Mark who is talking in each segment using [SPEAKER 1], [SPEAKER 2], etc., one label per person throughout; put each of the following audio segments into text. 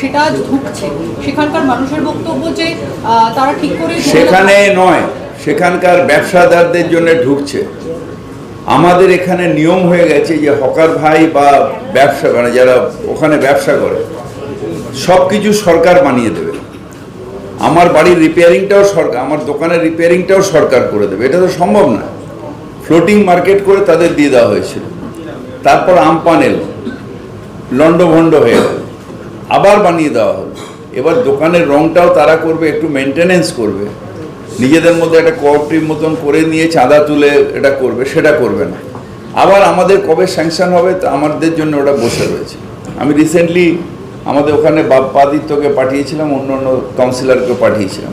[SPEAKER 1] সেটা ঢুকছে। সেখানকার মানুষের বক্তব্য যে তারা ঠিক করে
[SPEAKER 2] সেখানে নয়, সেখানকার ব্যবসাদারদের জন্য ঢুকছে। আমাদের এখানে নিয়ম হয়ে গেছে যে হকার ভাই বা ব্যবসা মানে যারা ওখানে ব্যবসা করে সব কিছু সরকার বানিয়ে দেবে। আমার বাড়ির রিপেয়ারিংটাও সরকার, আমার দোকানের রিপেয়ারিংটাও সরকার করে দেবে। এটা তো সম্ভব না। ফ্লোটিং মার্কেট করে তাদের দিয়ে দেওয়া হয়েছিল। তারপর আমপানেল লন্ডভন্ড হয়ে গেল। আবার বানিয়ে দেওয়া হলো। এবার দোকানের রংটাও তারা করবে, একটু মেনটেনেন্স করবে। নিজেদের মধ্যে একটা কোঅপারেটিভ মতন করে নিয়ে চাঁদা তুলে এটা করবে, সেটা করবে না। আবার আমাদের কবে স্যাংশন হবে তা আমাদের জন্য ওটা বসে রয়েছে। আমি রিসেন্টলি আমাদের ওখানে বাপ্পাদিত্যকে পাঠিয়েছিলাম, অন্য অন্য কাউন্সিলরকে পাঠিয়েছিলাম।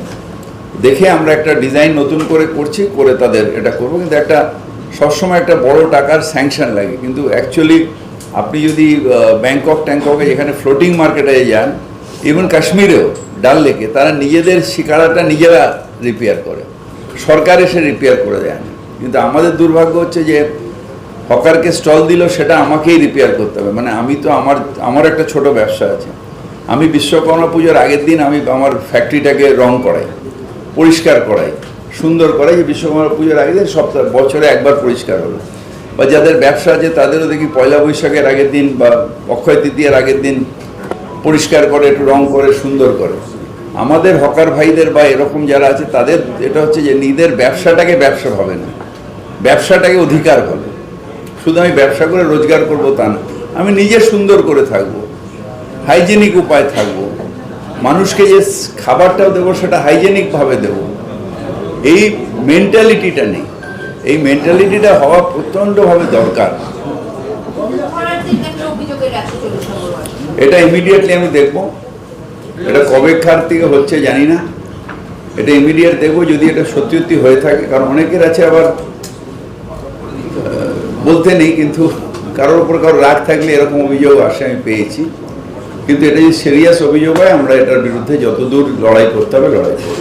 [SPEAKER 2] দেখে আমরা একটা ডিজাইন নতুন করে করছি, করে তাদের এটা করব। কিন্তু একটা সবসময় একটা বড় টাকার স্যাংশন লাগে। কিন্তু অ্যাকচুয়ালি আপনি যদি ব্যাংকক ট্যাংককে যেখানে ফ্লোটিং মার্কেটে যান ইভেন কাশ্মীরেও ডাল লেকে, তারা নিজেদের শিকারাটা নিজেরা রিপেয়ার করে। সরকার এসে রিপেয়ার করে দেয়। কিন্তু আমাদের দুর্ভাগ্য হচ্ছে যে, হকারকে স্টল দিল, সেটা আমাকেই রিপেয়ার করতে হবে। মানে আমি তো আমার আমার একটা ছোট ব্যবসা আছে। আমি বিশ্বকর্মা পুজোর আগের দিন আমি আমার ফ্যাক্টরিটাকে রং করাই, পরিষ্কার করাই, সুন্দর করাই যে বিশ্বকর্মা পুজোর আগের দিন সপ্তাহ, বছরে একবার পরিষ্কার হলো। বা যাদের ব্যবসা আছে, তাদেরও দেখি পয়লা বৈশাখের আগের দিন বা অক্ষয় তৃতীয়ার আগের দিন পরিষ্কার করে, একটু রং করে, সুন্দর করে। আমাদের হকার ভাইদের বা এরকম যারা আছে, তাদের এটা হচ্ছে যে নিজেদের ব্যবসাটাকে ব্যবসা হবে না। ব্যবসাটাকে অধিকার হবে শুধু আমি ব্যবসা করে রোজগার করব তা না, আমি নিজে সুন্দর করে থাকব, হাইজেনিক উপায় থাকব। মানুষকে যে খাবারটাও দেবো, সেটা হাইজেনিকভাবে দেবো। এই মেন্টালিটিটা নেই। এই মেন্টালিটিটা হওয়া প্রচণ্ডভাবে দরকার। এটা ইমিডিয়েটলি আমি দেখব। এটা কবে খার থেকে হচ্ছে জানি না। এটা ইমিডিয়েট দেখব যদি এটা সত্যি হয়ে থাকে। কারণ অনেকের আছে আবার বলতে নেই, কিন্তু কারোর উপর কারোর রাগ থাকলে এরকম অভিযোগ আসে, আমি পেয়েছি। কিন্তু এটা যদি সিরিয়াস অভিযোগ হয়, আমরা এটার বিরুদ্ধে যতদূর লড়াই করতে হবে, লড়াই করব।